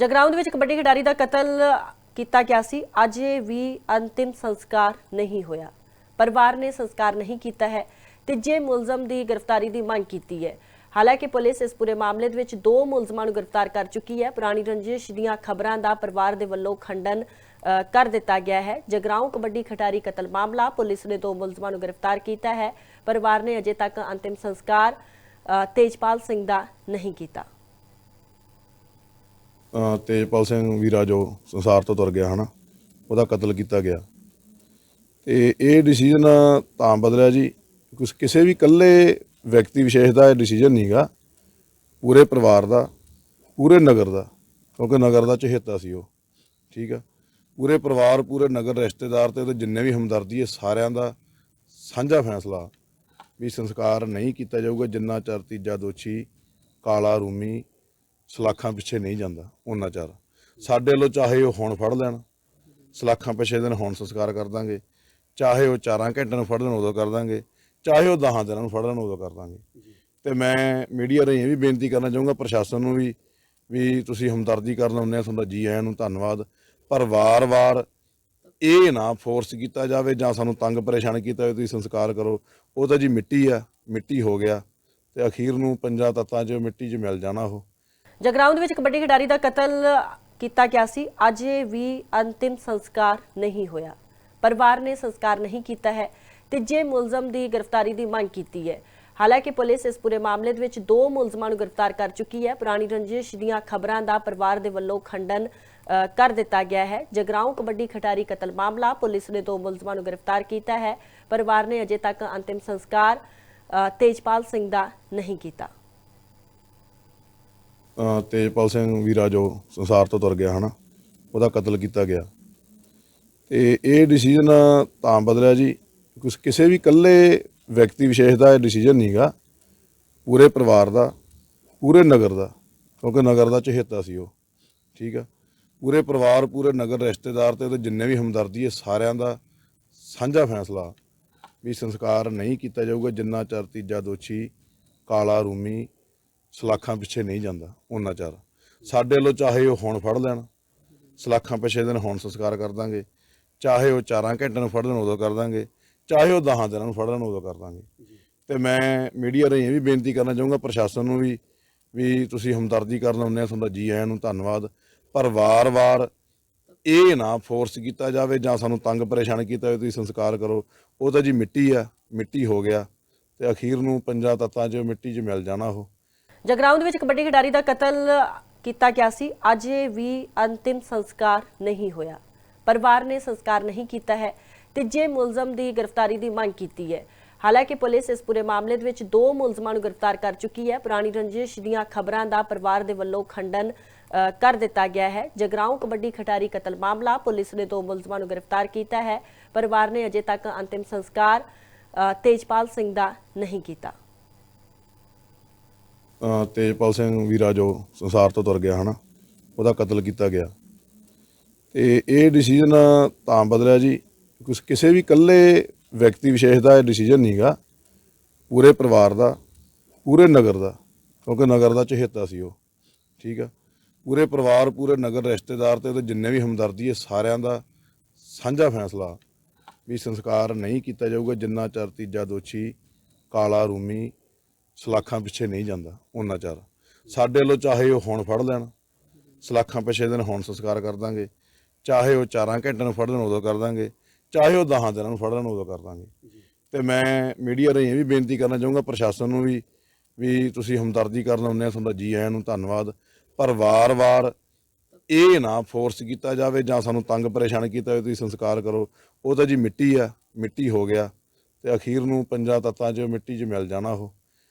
ਜਗਰਾਉਂ ਦੇ ਵਿੱਚ ਕਬੱਡੀ ਖਿਡਾਰੀ ਦਾ ਕਤਲ ਕੀਤਾ ਗਿਆ ਸੀ। ਅਜੇ ਵੀ ਅੰਤਿਮ ਸੰਸਕਾਰ ਨਹੀਂ ਹੋਇਆ। ਪਰਿਵਾਰ ਨੇ ਸੰਸਕਾਰ ਨਹੀਂ ਕੀਤਾ ਹੈ ਤੀਜੇ ਮੁਲਜ਼ਮ ਦੀ ਗ੍ਰਿਫਤਾਰੀ ਦੀ ਮੰਗ ਕੀਤੀ ਹੈ। ਹਾਲਾਂਕਿ ਪੁਲਿਸ ਇਸ ਪੂਰੇ ਮਾਮਲੇ ਦੇ ਵਿੱਚ ਦੋ ਮੁਲਜ਼ਮਾਂ ਨੂੰ ਗ੍ਰਿਫਤਾਰ ਕਰ ਚੁੱਕੀ ਹੈ। ਪੁਰਾਣੀ ਰੰਜਿਸ਼ ਦੀਆਂ ਖਬਰਾਂ ਦਾ ਪਰਿਵਾਰ ਦੇ ਵੱਲੋਂ ਖੰਡਨ ਕਰ ਦਿੱਤਾ ਗਿਆ ਹੈ। ਜਗਰਾਉਂ ਕਬੱਡੀ ਖਿਡਾਰੀ ਕਤਲ ਮਾਮਲਾ ਪੁਲਿਸ ਨੇ ਦੋ ਮੁਲਜ਼ਮਾਂ ਨੂੰ ਗ੍ਰਿਫਤਾਰ ਕੀਤਾ ਹੈ। ਪਰਿਵਾਰ ਨੇ ਅਜੇ ਤੱਕ ਅੰਤਿਮ ਸੰਸਕਾਰ ਤੇਜਪਾਲ ਸਿੰਘ ਦਾ ਨਹੀਂ ਕੀਤਾ। ਤੇਜਪਾਲ ਸਿੰਘ ਵੀਰਾ ਜੋ ਸੰਸਾਰ ਤੋਂ ਤੁਰ ਗਿਆ ਹਨਾ, ਉਹਦਾ ਕਤਲ ਕੀਤਾ ਗਿਆ। ਤੇ ਇਹ ਡਿਸੀਜਨ ਤਾਂ ਬਦਲਿਆ ਜੀ। ਕੁਛ ਕਿਸੇ ਵੀ ਇਕੱਲੇ ਵਿਅਕਤੀ ਵਿਸ਼ੇਸ਼ ਦਾ ਇਹ ਡਿਸੀਜਨ ਨਹੀਂਗਾ ਪੂਰੇ ਪਰਿਵਾਰ ਦਾ, ਪੂਰੇ ਨਗਰ ਦਾ, ਕਿਉਂਕਿ ਨਗਰ ਦਾ ਚਹੇਤਾ ਸੀ ਉਹ, ਠੀਕ ਆ। ਪੂਰੇ ਪਰਿਵਾਰ, ਪੂਰੇ ਨਗਰ ਰਿਸ਼ਤੇਦਾਰ ਤੇ ਉਹਦੇ ਜਿੰਨੇ ਵੀ ਹਮਦਰਦੀ ਹੈ ਸਾਰਿਆਂ ਦਾ ਸਾਂਝਾ ਫੈਸਲਾ ਵੀ ਸੰਸਕਾਰ ਨਹੀਂ ਕੀਤਾ ਜਾਊਗਾ। ਜਿੰਨਾ ਚਿਰ ਤੀਜਾ ਦੋਸ਼ੀ ਕਾਲਾ ਰੂਮੀ ਸਲਾਖਾਂ ਪਿੱਛੇ ਨਹੀਂ ਜਾਂਦਾ ਉਹਨਾਂ ਚਿਰ। ਸਾਡੇ ਵੱਲੋਂ ਚਾਹੇ ਉਹ ਹੁਣ ਫੜ ਲੈਣ ਸਲਾਖਾਂ ਪਿੱਛੇ ਦਿਨ ਹੁਣ ਸੰਸਕਾਰ ਕਰ ਦਾਂਗੇ। ਚਾਹੇ ਉਹ 4 ਘੰਟੇ ਨੂੰ ਫੜ ਲੈਣ ਉਦੋਂ ਕਰ ਦਾਂਗੇ। ਚਾਹੇ ਉਹ 10 ਦਿਨਾਂ ਨੂੰ ਫੜ ਲੈਣ ਉਦੋਂ ਕਰ ਦਾਂਗੇ। ਤੇ ਮੈਂ ਮੀਡੀਆ ਰਾਹੀਂ ਇਹ ਵੀ ਬੇਨਤੀ ਕਰਨਾ ਚਾਹੂੰਗਾ ਪ੍ਰਸ਼ਾਸਨ ਨੂੰ ਵੀ ਵੀ ਤੁਸੀਂ ਹਮਦਰਦੀ ਕਰਨ ਆਉਂਦੇ ਆ ਤੁਹਾਡਾ ਜੀ ਆਇਆਂ ਨੂੰ ਧੰਨਵਾਦ। ਪਰ ਵਾਰ-ਵਾਰ ਇਹ ਨਾ ਫੋਰਸ ਕੀਤਾ ਜਾਵੇ ਜਾਂ ਸਾਨੂੰ ਤੰਗ ਪਰੇਸ਼ਾਨ ਕੀਤਾ ਜਾਵੇ ਤੁਸੀਂ ਸੰਸਕਾਰ ਕਰੋ। ਉਹ ਤਾਂ ਜੀ ਮਿੱਟੀ ਆ ਮਿੱਟੀ ਹੋ ਗਿਆ। ਤੇ ਅਖੀਰ ਨੂੰ ਪੰਜਾਂ ਤੱਤਾਂ 'ਚ ਮਿੱਟੀ 'ਚ ਮਿਲ ਜਾਣਾ ਉਹ। ਜਗਰਾਉਂ ਦੇ ਵਿੱਚ ਕਬੱਡੀ ਖਿਡਾਰੀ ਦਾ ਕਤਲ ਕੀਤਾ ਗਿਆ ਸੀ। ਅਜੇ ਵੀ ਅੰਤਿਮ ਸੰਸਕਾਰ ਨਹੀਂ ਹੋਇਆ। ਪਰਿਵਾਰ ਨੇ ਸੰਸਕਾਰ ਨਹੀਂ ਕੀਤਾ ਹੈ। ਤੀਜੇ ਮੁਲਜ਼ਮ ਦੀ ਗ੍ਰਿਫਤਾਰੀ ਦੀ ਮੰਗ ਕੀਤੀ ਹੈ। ਹਾਲਾਂਕਿ ਪੁਲਿਸ ਇਸ ਪੂਰੇ ਮਾਮਲੇ ਦੇ ਵਿੱਚ ਦੋ ਮੁਲਜ਼ਮਾਂ ਨੂੰ ਗ੍ਰਿਫਤਾਰ ਕਰ ਚੁੱਕੀ ਹੈ। ਪੁਰਾਣੀ ਰੰਜਿਸ਼ ਦੀਆਂ ਖਬਰਾਂ ਦਾ ਪਰਿਵਾਰ ਦੇ ਵੱਲੋਂ ਖੰਡਨ ਕਰ ਦਿੱਤਾ ਗਿਆ ਹੈ। ਜਗਰਾਉਂ ਕਬੱਡੀ ਖਿਡਾਰੀ ਕਤਲ ਮਾਮਲਾ ਪੁਲਿਸ ਨੇ ਦੋ ਮੁਲਜ਼ਮਾਂ ਨੂੰ ਗ੍ਰਿਫਤਾਰ ਕੀਤਾ ਹੈ। ਪਰਿਵਾਰ ਨੇ ਅਜੇ ਤੱਕ ਅੰਤਿਮ ਸੰਸਕਾਰ ਤੇਜਪਾਲ ਸਿੰਘ ਦਾ ਨਹੀਂ ਕੀਤਾ। ਤੇਜਪਾਲ ਸਿੰਘ ਵੀਰਾ ਜੋ ਸੰਸਾਰ ਤੋਂ ਤੁਰ ਗਿਆ ਹਨਾ, ਉਹਦਾ ਕਤਲ ਕੀਤਾ ਗਿਆ। ਤੇ ਇਹ ਡਿਸੀਜਨ ਤਾਂ ਬਦਲਿਆ ਜੀ। ਕੁਛ ਕਿਸੇ ਵੀ ਇਕੱਲੇ ਵਿਅਕਤੀ ਵਿਸ਼ੇਸ਼ ਦਾ ਇਹ ਡਿਸੀਜਨ ਨਹੀਂਗਾ ਪੂਰੇ ਪਰਿਵਾਰ ਦਾ, ਪੂਰੇ ਨਗਰ ਦਾ, ਕਿਉਂਕਿ ਨਗਰ ਦਾ ਚਹੇਤਾ ਸੀ ਉਹ, ਠੀਕ ਆ। ਪੂਰੇ ਪਰਿਵਾਰ, ਪੂਰੇ ਨਗਰ ਰਿਸ਼ਤੇਦਾਰ ਤੇ ਉਹਦੇ ਜਿੰਨੇ ਵੀ ਹਮਦਰਦੀ ਹੈ, ਸਾਰਿਆਂ ਦਾ ਸਾਂਝਾ ਫੈਸਲਾ ਵੀ ਸੰਸਕਾਰ ਨਹੀਂ ਕੀਤਾ ਜਾਊਗਾ, ਜਿੰਨਾ ਚਿਰ ਤੀਜਾ ਦੋਸ਼ੀ ਕਾਲਾ ਰੂਮੀ ਸਲਾਖਾਂ ਪਿੱਛੇ ਨਹੀਂ ਜਾਂਦਾ ਉਹਨਾਂ ਚਿਰ ਸਾਡੇ ਵੱਲੋਂ ਚਾਹੇ ਉਹ ਹੁਣ ਫੜ ਲੈਣ ਸਲਾਖਾਂ ਪਿੱਛੇ ਦਿਨ ਹੁਣ ਸੰਸਕਾਰ ਕਰ ਦਾਂਗੇ। ਚਾਹੇ ਉਹ 4 ਘੰਟੇ ਨੂੰ ਫੜ ਲੈਣ ਉਦੋਂ ਕਰ ਦਾਂਗੇ। ਚਾਹੇ ਉਹ 10 ਦਿਨਾਂ ਨੂੰ ਫੜ ਲੈਣ ਉਦੋਂ ਕਰ ਦਾਂਗੇ। ਤੇ ਮੈਂ ਮੀਡੀਆ ਰਾਹੀਂ ਇਹ ਵੀ ਬੇਨਤੀ ਕਰਨਾ ਚਾਹੂੰਗਾ ਪ੍ਰਸ਼ਾਸਨ ਨੂੰ ਵੀ ਵੀ ਤੁਸੀਂ ਹਮਦਰਦੀ ਕਰਨ ਆਉਂਦੇ ਆ ਤੁਹਾਡਾ ਜੀ ਆਇਆਂ ਨੂੰ ਧੰਨਵਾਦ। ਪਰ ਵਾਰ-ਵਾਰ ਇਹ ਨਾ ਫੋਰਸ ਕੀਤਾ ਜਾਵੇ ਜਾਂ ਸਾਨੂੰ ਤੰਗ ਪਰੇਸ਼ਾਨ ਕੀਤਾ ਜਾਵੇ ਤੁਸੀਂ ਸੰਸਕਾਰ ਕਰੋ। ਉਹ ਤਾਂ ਜੀ ਮਿੱਟੀ ਆ ਮਿੱਟੀ ਹੋ ਗਿਆ। ਤੇ ਅਖੀਰ ਨੂੰ ਪੰਜਾਂ ਤੱਤਾਂ 'ਚ ਮਿੱਟੀ 'ਚ ਮਿਲ ਜਾਣਾ ਉਹ। ਜਗਰਾਉਂ ਦੇ ਵਿੱਚ ਕਬੱਡੀ ਖਿਡਾਰੀ ਦਾ ਕਤਲ ਕੀਤਾ ਗਿਆ ਸੀ। ਅਜੇ ਵੀ ਅੰਤਿਮ ਸੰਸਕਾਰ ਨਹੀਂ ਹੋਇਆ। ਪਰਿਵਾਰ ਨੇ ਸੰਸਕਾਰ ਨਹੀਂ ਕੀਤਾ ਹੈ ਤੀਜੇ ਮੁਲਜ਼ਮ ਦੀ ਗ੍ਰਿਫਤਾਰੀ ਦੀ ਮੰਗ ਕੀਤੀ ਹੈ। ਹਾਲਾਂਕਿ ਪੁਲਿਸ ਇਸ ਪੂਰੇ ਮਾਮਲੇ ਦੇ ਵਿੱਚ ਦੋ ਮੁਲਜ਼ਮਾਂ ਨੂੰ ਗ੍ਰਿਫਤਾਰ ਕਰ ਚੁੱਕੀ ਹੈ। ਪੁਰਾਣੀ ਰੰਜਿਸ਼ ਦੀਆਂ ਖਬਰਾਂ ਦਾ ਪਰਿਵਾਰ ਦੇ ਵੱਲੋਂ ਖੰਡਨ ਕਰ ਦਿੱਤਾ ਗਿਆ ਹੈ। ਜਗਰਾਉਂ ਕਬੱਡੀ ਖਿਡਾਰੀ ਕਤਲ ਮਾਮਲਾ ਪੁਲਿਸ ਨੇ ਦੋ ਮੁਲਜ਼ਮਾਂ ਨੂੰ ਗ੍ਰਿਫਤਾਰ ਕੀਤਾ ਹੈ। ਪਰਿਵਾਰ ਨੇ ਅਜੇ ਤੱਕ ਅੰਤਿਮ ਸੰਸਕਾਰ ਤੇਜਪਾਲ ਸਿੰਘ ਦਾ ਨਹੀਂ ਕੀਤਾ। ਤੇਜਪਾਲ ਸਿੰਘ ਵੀਰਾ ਜੋ ਸੰਸਾਰ ਤੋਂ ਤੁਰ ਗਿਆ ਹਨਾ, ਉਹਦਾ ਕਤਲ ਕੀਤਾ ਗਿਆ। ਤੇ ਇਹ ਡਿਸੀਜਨ ਤਾਂ ਬਦਲਿਆ ਜੀ। ਕੁਛ ਕਿਸੇ ਵੀ ਇਕੱਲੇ ਵਿਅਕਤੀ ਵਿਸ਼ੇਸ਼ ਦਾ ਇਹ ਡਿਸੀਜਨ ਨਹੀਂਗਾ ਪੂਰੇ ਪਰਿਵਾਰ ਦਾ, ਪੂਰੇ ਨਗਰ ਦਾ, ਕਿਉਂਕਿ ਨਗਰ ਦਾ ਚਹੇਤਾ ਸੀ ਉਹ, ਠੀਕ ਆ। ਪੂਰੇ ਪਰਿਵਾਰ, ਪੂਰੇ ਨਗਰ ਰਿਸ਼ਤੇਦਾਰ ਤੇ ਉਹਦੇ ਜਿੰਨੇ ਵੀ ਹਮਦਰਦੀ ਹੈ ਸਾਰਿਆਂ ਦਾ ਸਾਂਝਾ ਫੈਸਲਾ ਵੀ ਸੰਸਕਾਰ ਨਹੀਂ ਕੀਤਾ ਜਾਊਗਾ। ਜਿੰਨਾ ਚਿਰ ਤੀਜਾ ਦੋਸ਼ੀ ਕਾਲਾ ਰੂਮੀ ਸਲਾਖਾਂ ਪਿੱਛੇ ਨਹੀਂ ਜਾਂਦਾ ਉਹਨਾਂ ਚਾਰ। ਸਾਡੇ ਵੱਲੋਂ ਚਾਹੇ ਉਹ ਹੁਣ ਫੜ ਲੈਣ, ਸਲਾਖਾਂ ਪਿੱਛੇ ਦਿਨ ਹੁਣ ਸੰਸਕਾਰ ਕਰ ਦਾਂਗੇ। ਚਾਹੇ ਉਹ 4 ਘੰਟੇ ਨੂੰ ਫੜ ਲੈਣ, ਉਦੋਂ ਕਰ ਦਾਂਗੇ। ਚਾਹੇ ਉਹ 10 ਦਿਨਾਂ ਨੂੰ ਫੜ ਲੈਣ, ਉਦੋਂ ਕਰ ਦਾਂਗੇ। ਤੇ ਮੈਂ ਮੀਡੀਆ ਰਾਹੀਂ ਇਹ ਵੀ ਬੇਨਤੀ ਕਰਨਾ ਚਾਹੂੰਗਾ, ਪ੍ਰਸ਼ਾਸਨ ਨੂੰ ਵੀ ਵੀ ਤੁਸੀਂ ਹਮਦਰਦੀ ਕਰਨ ਆਉਂਦੇ ਆ ਤੁਹਾਡਾ ਜੀ ਆਇਆਂ ਨੂੰ ਧੰਨਵਾਦ। ਪਰ ਵਾਰ-ਵਾਰ ਇਹ ਨਾ ਫੋਰਸ ਕੀਤਾ ਜਾਵੇ, ਜਾਂ ਸਾਨੂੰ ਤੰਗ ਪਰੇਸ਼ਾਨ ਕੀਤਾ ਹੋਵੇ, ਤੁਸੀਂ ਸੰਸਕਾਰ ਕਰੋ। ਉਹ ਤਾਂ ਜੀ ਮਿੱਟੀ ਆ, ਮਿੱਟੀ ਹੋ ਗਿਆ। ਤੇ ਅਖੀਰ ਨੂੰ ਪੰਜਾਂ ਤੱਤਾਂ 'ਚ ਮਿੱਟੀ 'ਚ ਮਿਲ ਜਾਣਾ ਉਹ।